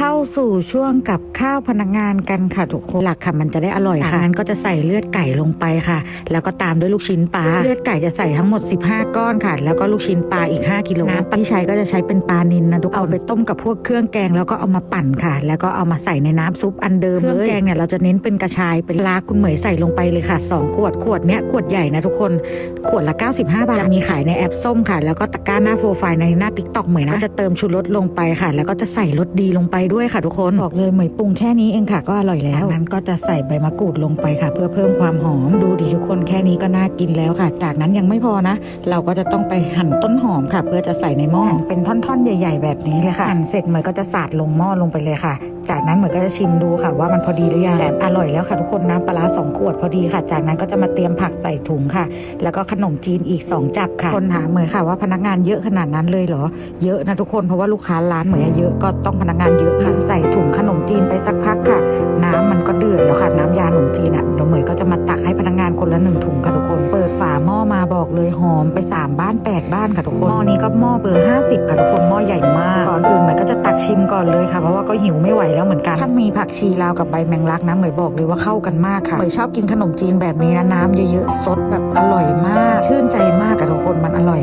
เข้าสู่ช่วงกับข้าวพนักงานกันค่ะทุกคนหลักค่ะมันจะได้อร่อยค่ะนั้นก็จะใส่เลือดไก่ลงไปค่ะ แล้วก็ตามด้วยลูกชิ้นปลาเลือดไก่จะใส่ทั้งหมด 15 ก้อนค่ะ แล้วก็ลูกชิ้นปลาอีก 5กิโลน้ำที่ใช้ก็จะใช้เป็นปลานินนะทุกคนเอาไปต้มกับพวกเครื่องแกงแล้วก็เอามาปั่นค่ะ แล้วก็เอามาใส่ในน้ำซุปอันเดิมเครื่องแกงเนี่ยเราจะเน้นเป็นกระชายเป็นลาคุณเหมยใส่ลงไปเลยค่ะสองขวดขวดเนี้ยขวดใหญ่นะทุกคนขวดละ 95 บาทจะมีขายในแอปส้มค่ะ แล้วก็ตะกร้าหน้าโปรไฟล์ในหน้าติ๊กต็อกเหมยนะก็จะเติมชูรสลงไปค่ะ แล้วก็จะใส่รสดีลงไปด้วยค่ะทุกคนบอกเลยเหมยปรุงแค่นี้เองค่ะก็อร่อยแล้วจากนั้นก็จะใส่ใบมะกรูดลงไปค่ะ เพื่อเพิ่มความหอมดูดิทุกคนแค่นี้ก็น่ากินแล้วค่ะ จากนั้นยังไม่พอนะ เราก็จะต้องไปหั่นต้นหอมค่ะ เพื่อจะใส่ในหม้อหั่นเป็นท่อนๆ ใหญ่ ๆ แบบนี้เลยค่ะหั่นเสร็จเหมยก็จะสาดลงหม้อลงไปเลยค่ะ จากนั้นเหมยก็จะชิมดูค่ะว่ามันพอดีหรือยังแต่อร่อยแล้วค่ะทุกคนน้ำปลาร้าสองขวดพอดีค่ะ จากนั้นก็จะมาเตรียมผักใส่ถุงค่ะ แล้วก็ขนมจีนอีก 2 จับค่ะ คนหาเหมยค่ะว่าพนักงานเยอะขนาดนั้นเลยเหรอ เยอะนะทุกคนเพราะว่าลูกค้าร้านเหมยเยอะก็ต้องพนักงานเยอะค่ะ ใส่ถุงขนมจีนไปสักพักค่ะ น้ำมันก็เดือดแล้วค่ะ น้ำยาขนมจีนอะเดี๋ยวเหมยก็จะมาตักให้พนักงานคนละหนึ่งถุงค่ะทุกคน เปิดฝาหม้อมาบอกเลยหอมไป 3 บ้าน 8 บ้านค่ะทุกคน หม้อนี้ก็หม้อเบอร์50ค่ะทุกคนหม้อใหญ่มาก ชิมก่อนเลยค่ะ เพราะว่าก็หิวไม่ไหวแล้วเหมือนกันถ้ามีผักชีลาวกับใบแมงลักนะเหมยบอกเลยว่าเข้ากันมากค่ะเหมยชอบกินขนมจีนแบบนี้นะน้ำเยอะๆซดแบบอร่อยมาก ชื่นใจมากกับทุกคนมันอร่อย